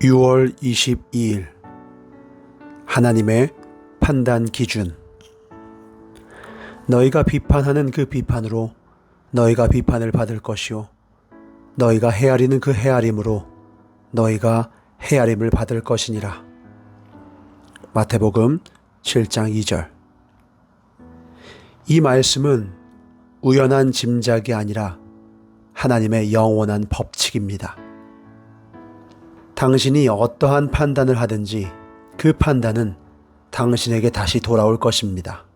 6월 22일. 하나님의 판단 기준. 너희가 비판하는 그 비판으로 너희가 비판을 받을 것이요. 너희가 헤아리는 그 헤아림으로 너희가 헤아림을 받을 것이니라. 마태복음 7장 2절. 이 말씀은 우연한 짐작이 아니라 하나님의 영원한 법칙입니다. 당신이 어떠한 판단을 하든지 그 판단은 당신에게 다시 돌아올 것입니다.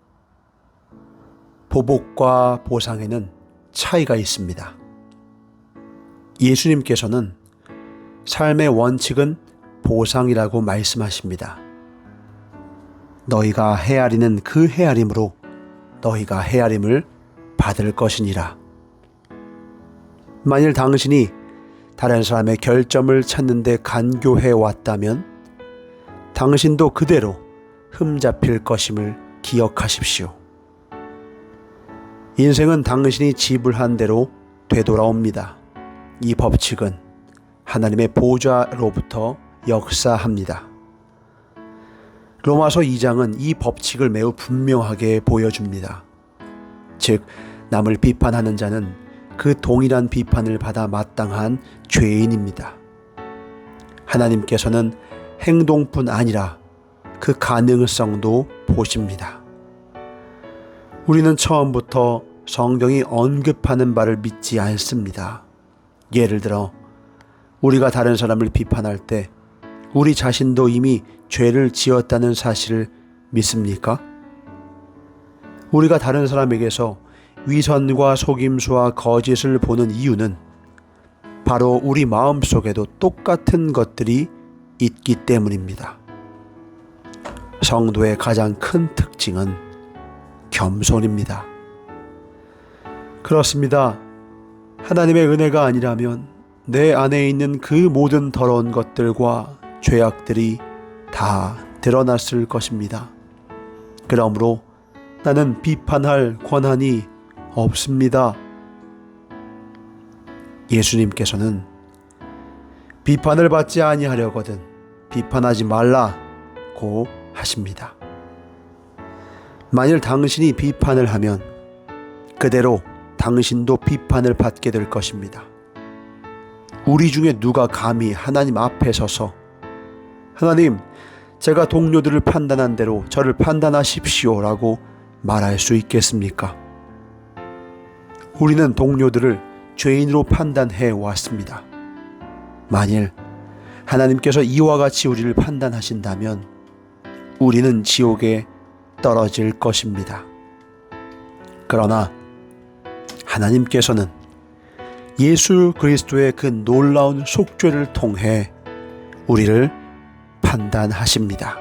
보복과 보상에는 차이가 있습니다. 예수님께서는 삶의 원칙은 보상이라고 말씀하십니다. 너희가 헤아리는 그 헤아림으로 너희가 헤아림을 받을 것이니라. 만일 당신이 다른 사람의 결점을 찾는데 간교해 왔다면 당신도 그대로 흠잡힐 것임을 기억하십시오. 인생은 당신이 지불한 대로 되돌아옵니다. 이 법칙은 하나님의 보좌로부터 역사합니다. 로마서 2장은 이 법칙을 매우 분명하게 보여줍니다. 즉, 남을 비판하는 자는 그 동일한 비판을 받아 마땅한 죄인입니다. 하나님께서는 행동뿐 아니라 그 가능성도 보십니다. 우리는 처음부터 성경이 언급하는 바를 믿지 않습니다. 예를 들어, 우리가 다른 사람을 비판할 때 우리 자신도 이미 죄를 지었다는 사실을 믿습니까? 우리가 다른 사람에게서 위선과 속임수와 거짓을 보는 이유는 바로 우리 마음 속에도 똑같은 것들이 있기 때문입니다. 성도의 가장 큰 특징은 겸손입니다. 그렇습니다. 하나님의 은혜가 아니라면 내 안에 있는 그 모든 더러운 것들과 죄악들이 다 드러났을 것입니다. 그러므로 나는 비판할 권한이 없습니다. 예수님께서는 비판을 받지 아니하려거든 비판하지 말라고 하십니다. 만일 당신이 비판을 하면 그대로 당신도 비판을 받게 될 것입니다. 우리 중에 누가 감히 하나님 앞에 서서 하나님, 제가 동료들을 판단한 대로 저를 판단하십시오라고 말할 수 있겠습니까? 우리는 동료들을 죄인으로 판단해 왔습니다. 만일 하나님께서 이와 같이 우리를 판단하신다면 우리는 지옥에 떨어질 것입니다. 그러나 하나님께서는 예수 그리스도의 그 놀라운 속죄를 통해 우리를 판단하십니다.